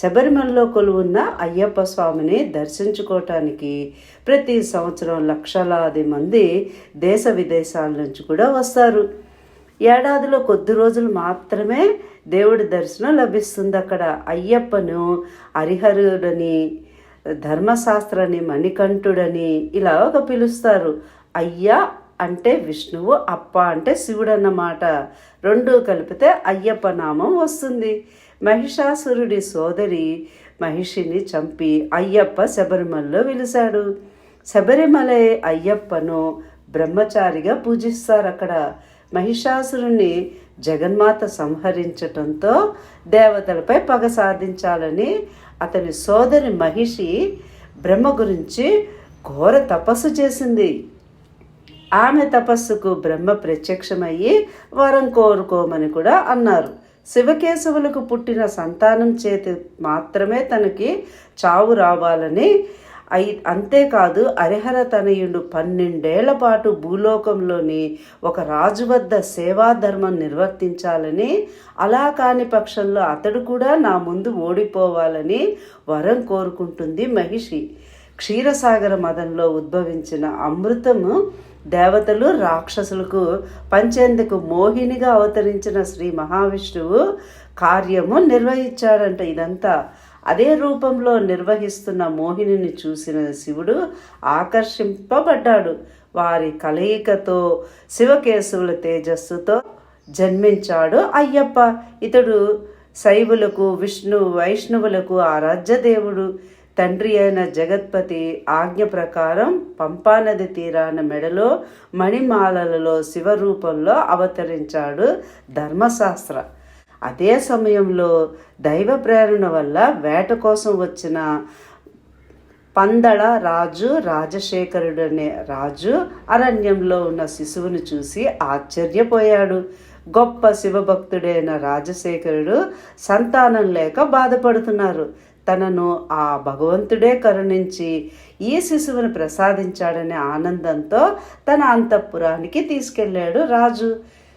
శబరిమలలో కొలువున్న అయ్యప్ప స్వామిని దర్శించుకోవటానికి ప్రతి సంవత్సరం లక్షలాది మంది దేశ విదేశాల నుంచి కూడా వస్తారు. ఏడాదిలో కొద్ది రోజులు మాత్రమే దేవుడి దర్శనం లభిస్తుంది అక్కడ. అయ్యప్పను హరిహరుడని ధర్మశాస్త్రని మణికంఠుడని ఇలా ఒక పిలుస్తారు. అయ్య అంటే విష్ణువు అప్ప అంటే శివుడు అన్నమాట రెండు కలిపితే అయ్యప్ప నామం వస్తుంది. మహిషాసురుడి సోదరి మహిషిని చంపి అయ్యప్ప శబరిమలలో వెలిశాడు. శబరిమల అయ్యప్పను బ్రహ్మచారిగా పూజిస్తారు అక్కడ. మహిషాసురుని జగన్మాత సంహరించటంతో దేవతలపై పగ సాధించాలని అతని సోదరి మహిషి బ్రహ్మ గురించి ఘోర తపస్సు చేసింది. ఆమె తపస్సుకు బ్రహ్మ ప్రత్యక్షమయ్యి వరం కోరుకోమని కూడా అన్నారు. శివకేశవులకు పుట్టిన సంతానం చేతి మాత్రమే తనకి చావు రావాలని అయి అంతేకాదు హరిహర తనయుడు పన్నెండేళ్ళ పాటు భూలోకంలోని ఒక రాజు వద్ద సేవాధర్మం నిర్వర్తించాలని అలా కాని పక్షంలో అతడు కూడా నా ముందు ఓడిపోవాలని వరం కోరుకుంటుంది మహిషి. క్షీరసాగర మదంలో ఉద్భవించిన అమృతము దేవతలు రాక్షసులకు పంచేందుకు మోహినిగా అవతరించిన శ్రీ మహావిష్ణువు కార్యము నిర్వహించాడంట ఇదంతా. అదే రూపంలో నిర్వహిస్తున్న మోహినిని చూసిన శివుడు ఆకర్షింపబడ్డాడు. వారి కలయికతో శివకేశవుల తేజస్సుతో జన్మించాడు అయ్యప్ప. ఇతడు శైవులకు విష్ణు వైష్ణవులకు ఆరాధ్య దేవుడు. తండ్రి అయిన జగత్పతి ఆజ్ఞ ప్రకారం పంపానది తీరాన మెడలో మణిమాలలలో శివరూపంలో అవతరించాడు ధర్మశాస్త్ర. అదే సమయంలో దైవ ప్రేరణ వల్ల వేట కోసం వచ్చిన పందళ రాజు రాజశేఖరుడు అనే రాజు అరణ్యంలో ఉన్న శిశువును చూసి ఆశ్చర్యపోయాడు. గొప్ప శివభక్తుడైన రాజశేఖరుడు సంతానం లేక బాధపడుతున్నారు. తనను ఆ భగవంతుడే కరుణించి ఈ శిశువును ప్రసాదించాడనే ఆనందంతో తన అంతఃపురానికి తీసుకెళ్ళాడు రాజు.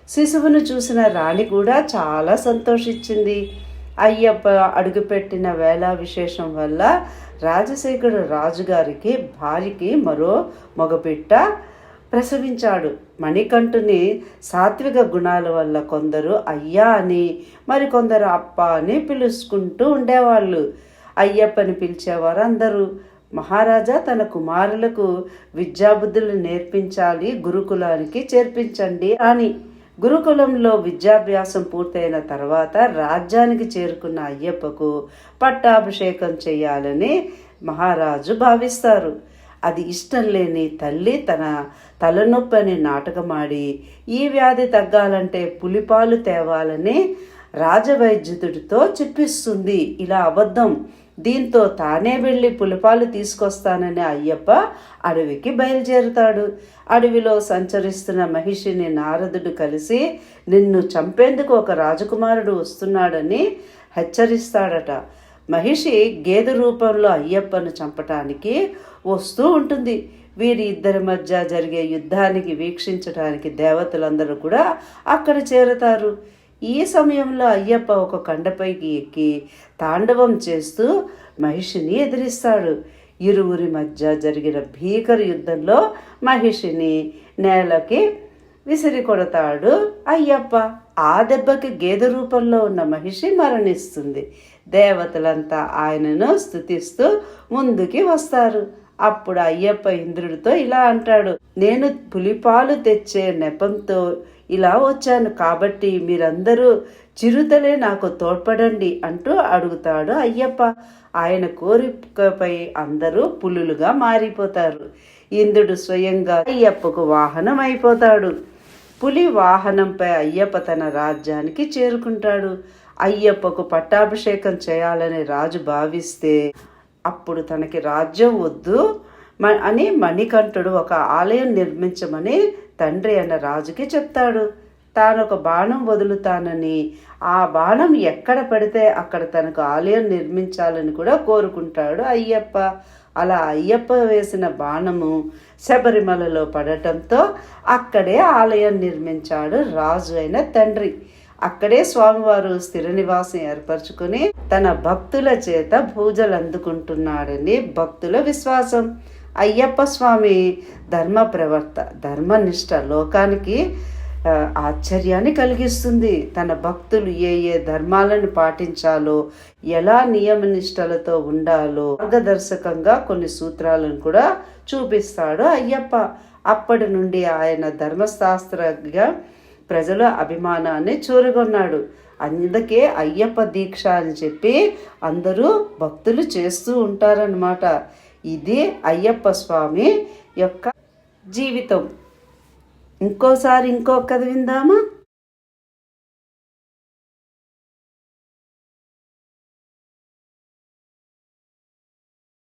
శిశువును చూసిన రాణి కూడా చాలా సంతోషించింది. అయ్యప్ప అడుగుపెట్టిన వేళ విశేషం వల్ల రాజశేఖరుడు రాజుగారికి భార్యకి మరో మగబిట్ట ప్రసవించాడు. మణికంఠుని సాత్విక గుణాల వల్ల కొందరు అయ్యా అని మరికొందరు అప్ప అని పిలుచుకుంటూ ఉండేవాళ్ళు. అయ్యప్పని పిలిచేవారు అందరూ. మహారాజా తన కుమారులకు విద్యాబుద్ధులు నేర్పించాలి గురుకులానికి చేర్పించండి అని. గురుకులంలో విద్యాభ్యాసం పూర్తయిన తర్వాత రాజ్యానికి చేరుకున్న అయ్యప్పకు పట్టాభిషేకం చేయాలని మహారాజు భావిస్తారు. అది ఇష్టం లేని తల్లి తన తలనొప్పి అని నాటకమాడి ఈ వ్యాధి తగ్గాలంటే పులిపాలు తేవాలని రాజవైద్యుడితో చెప్పిస్తుంది. ఇలా అబద్ధం దీంతో తానే వెళ్ళి పులిపాలు తీసుకొస్తానని అయ్యప్ప అడవికి బయలుదేరుతాడు. అడవిలో సంచరిస్తున్న మహిషిని నారదుడు కలిసి నిన్ను చంపేందుకు ఒక రాజకుమారుడు వస్తున్నాడని హెచ్చరిస్తాడట. మహిషి గేదె రూపంలో అయ్యప్పను చంపటానికి వస్తూ ఉంటుంది. వీరి ఇద్దరి మధ్య జరిగే యుద్ధానికి వీక్షించడానికి దేవతలందరూ కూడా అక్కడ చేరతారు. ఈ సమయంలో అయ్యప్ప ఒక కండపైకి ఎక్కి తాండవం చేస్తూ మహిషిని ఎదిరిస్తాడు. ఇరువురి మధ్య జరిగిన భీకర యుద్ధంలో మహిషిని నేలకి విసిరి కొడతాడు అయ్యప్ప. ఆ దెబ్బకి గేదె రూపంలో ఉన్న మహిషి మరణిస్తుంది. దేవతలంతా ఆయనను స్తుతిస్తూ ముందుకి వస్తారు. అప్పుడు అయ్యప్ప ఇంద్రుడితో ఇలా అంటాడు నేను పులిపాలు తెచ్చే నెపంతో ఇలా వచ్చాను. కాబట్టి మీరందరూ చిరుతలే నాకు తోడ్పడండి అంటూ అడుగుతాడు అయ్యప్ప. ఆయన కోరికపై అందరూ పులులుగా మారిపోతారు. ఇంద్రుడు స్వయంగా అయ్యప్పకు వాహనం అయిపోతాడు పులి వాహనంపై అయ్యప్ప తన రాజ్యానికి చేరుకుంటాడు. అయ్యప్పకు పట్టాభిషేకం చేయాలని రాజు భావిస్తే అప్పుడు తనకి రాజ్యం వద్దు మ- అని మణికంఠుడు ఒక ఆలయం నిర్మించమని తండ్రి అన్న రాజుకి చెప్తాడు. తాను ఒక బాణం వదులుతానని. ఆ బాణం ఎక్కడ పడితే అక్కడ తనకు ఆలయం నిర్మించాలని కూడా కోరుకుంటాడు అయ్యప్ప. అలా అయ్యప్ప వేసిన బాణము శబరిమలలో పడటంతో అక్కడే ఆలయం నిర్మించాడు రాజు అయిన తండ్రి. అక్కడే స్వామివారు స్థిర నివాసం ఏర్పరచుకుని తన భక్తుల చేత పూజలు అందుకుంటున్నాడని భక్తుల విశ్వాసం. అయ్యప్ప స్వామి ధర్మ ప్రవర్త ధర్మనిష్ట లోకానికి ఆశ్చర్యాన్ని కలిగిస్తుంది. తన భక్తులు ఏ ఏ ధర్మాలను పాటించాలో ఎలా నియమనిష్టలతో ఉండాలో మార్గదర్శకంగా కొన్ని సూత్రాలను కూడా చూపిస్తాడు అయ్యప్ప. అప్పటి నుండి ఆయన ధర్మశాస్త్రజ్ఞ ప్రజల అభిమానాన్ని చూరగొన్నాడు. అందుకే అయ్యప్ప దీక్ష అని చెప్పి అందరూ భక్తులు చేస్తూ ఉంటారన్నమాట. ఇది అయ్యప్ప స్వామి యొక్క జీవితం. ఇంకోసారి ఇంకో కథ విందామా?